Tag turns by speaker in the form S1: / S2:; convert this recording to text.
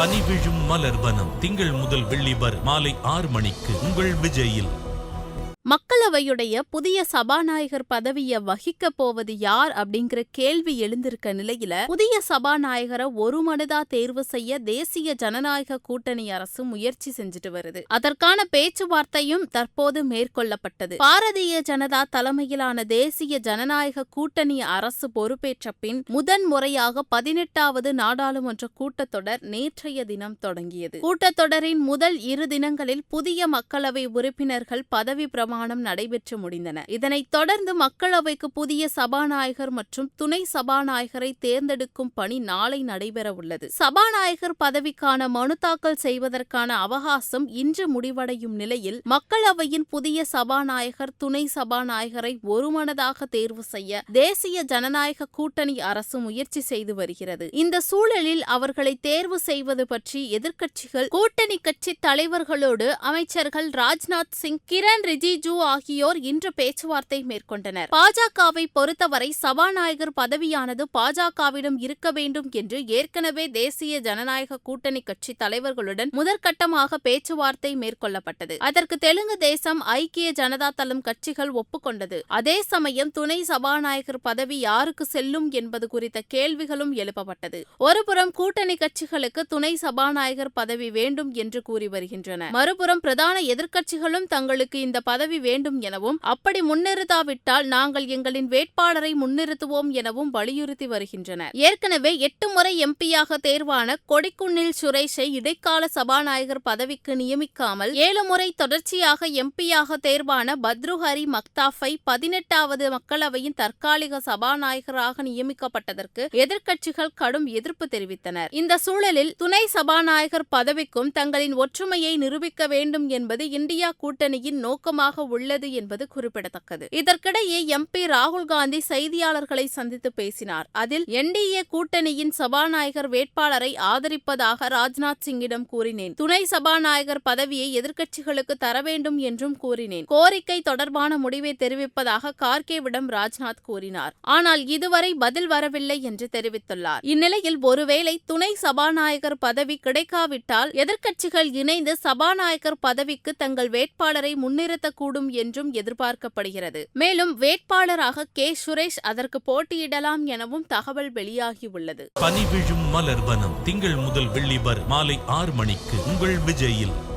S1: பனி விழும் மலர் வனம். திங்கள் முதல் வெள்ளி வரை மாலை ஆறு மணிக்கு உங்கள் விஜயில்.
S2: மக்களவையுடைய புதிய சபாநாயகர் பதவியை வகிக்க போவது யார் அப்படிங்கிற கேள்வி எழுந்திருக்க நிலையில புதிய சபாநாயகரை ஒருமனதா தேர்வு செய்ய தேசிய ஜனநாயக கூட்டணி அரசு முயற்சி செஞ்சுட்டு வருது. அதற்கான பேச்சுவார்த்தையும் தற்போது மேற்கொள்ளப்பட்டது. பாரதிய ஜனதா தலைமையிலான தேசிய ஜனநாயக கூட்டணி அரசு பொறுப்பேற்ற பின் முதன் முறையாக பதினெட்டாவது நாடாளுமன்ற கூட்டத்தொடர் நேற்றைய தினம் தொடங்கியது. கூட்டத்தொடரின் முதல் இரு தினங்களில் புதிய மக்களவை உறுப்பினர்கள் பதவி பிரமாணம் நடைபெற்று முடிந்தன. இதனைத் தொடர்ந்து மக்களவைக்கு புதிய சபாநாயகர் மற்றும் துணை சபாநாயகரை தேர்ந்தெடுக்கும் பணி நாளை நடைபெற உள்ளது சபாநாயகர் பதவிக்கான மனு தாக்கல் செய்வதற்கான அவகாசம் இன்று முடிவடையும் நிலையில் மக்களவையின் புதிய சபாநாயகர் துணை சபாநாயகரை ஒருமனதாக தேர்வு செய்ய தேசிய ஜனநாயக கூட்டணி அரசு முயற்சி செய்து வருகிறது. இந்த சூழலில் அவர்களை தேர்வு செய்வது பற்றி எதிர்க்கட்சிகள் கூட்டணி கட்சி தலைவர்களோடு அமைச்சர்கள் ராஜ்நாத் சிங் கிரண் ரிஜிஜு ஆகியோர் இன்று பேச்சுவார்த்தை மேற்கொண்டனர். பாஜகவை பொறுத்தவரை சபாநாயகர் பதவியானது பாஜகவிடம் இருக்க வேண்டும் என்று ஏற்கனவே தேசிய ஜனநாயக கூட்டணி கட்சி தலைவர்களுடன் முதற்கட்டமாக பேச்சுவார்த்தை மேற்கொள்ளப்பட்டது. அதற்கு தெலுங்கு தேசம் ஐக்கிய ஜனதா தளம் கட்சிகள் ஒப்புக்கொண்டது. அதே சமயம் துணை சபாநாயகர் பதவி யாருக்கு செல்லும் என்பது குறித்த கேள்விகளும் எழுப்பப்பட்டது. ஒருபுறம் கூட்டணி கட்சிகளுக்கு துணை சபாநாயகர் பதவி வேண்டும் என்று கூறி வருகின்றன. மறுபுறம் பிரதான எதிர்க்கட்சிகளும் தங்களுக்கு இந்த பதவி வேண்டும் எனவும் அப்படி முன்னிறுத்தாவிட்டால் நாங்கள் எங்களின் வேட்பாளரை முன்னிறுத்துவோம் எனவும் வலியுறுத்தி வருகின்றனர். ஏற்கனவே எட்டு முறை எம்பியாக தேர்வான கொடிக்குன்னில் சுரேஷை இடைக்கால சபாநாயகர் பதவிக்கு நியமிக்காமல் ஏழு முறை தொடர்ச்சியாக எம்பியாக தேர்வான பத்ருஹரி மக்தாஃபை பதினெட்டாவது மக்களவையின் தற்காலிக சபாநாயகராக நியமிக்கப்பட்டதற்கு எதிர்க்கட்சிகள் கடும் எதிர்ப்பு தெரிவித்தனர். இந்த சூழலில் துணை சபாநாயகர் பதவிக்கும் தங்களின் ஒற்றுமையை நிரூபிக்க வேண்டும் என்பது இந்தியா கூட்டணியின் நோக்கமாக உள்ளது என்பது குறிப்பிடத்தக்கது. இதற்கிடையே எம்பி ராகுல் காந்தி செய்தியாளர்களை சந்தித்து பேசினார். அதில் என்டிஏ கூட்டணியின் சபாநாயகர் வேட்பாளரை ஆதரிப்பதாக ராஜ்நாத் சிங்கிடம் கூறினேன். துணை சபாநாயகர் பதவியை எதிர்க்கட்சிகளுக்கு தர வேண்டும் என்றும் கூறினேன். கோரிக்கை தொடர்பான முடிவை தெரிவிப்பதாக கார்கேவிடம் ராஜ்நாத் கூறினார். ஆனால் இதுவரை பதில் வரவில்லை என்று தெரிவித்துள்ளார். இந்நிலையில் ஒருவேளை துணை சபாநாயகர் பதவி கிடைக்காவிட்டால் எதிர்க்கட்சிகள் இணைந்து சபாநாயகர் பதவிக்கு தங்கள் வேட்பாளரை முன்னிறுத்தக்கூடும் என்றும் எதிர்பார்க்கப்படுகிறது. மேலும் வேட்பாளராக கே. சுரேஷ் அதற்கு போட்டியிடலாம் எனவும் தகவல் வெளியாகியுள்ளது.
S1: பனி விழும் மலர் வனம் திங்கள் முதல் வெள்ளி வரை மாலை ஆறு மணிக்கு உங்கள் விஜயில்.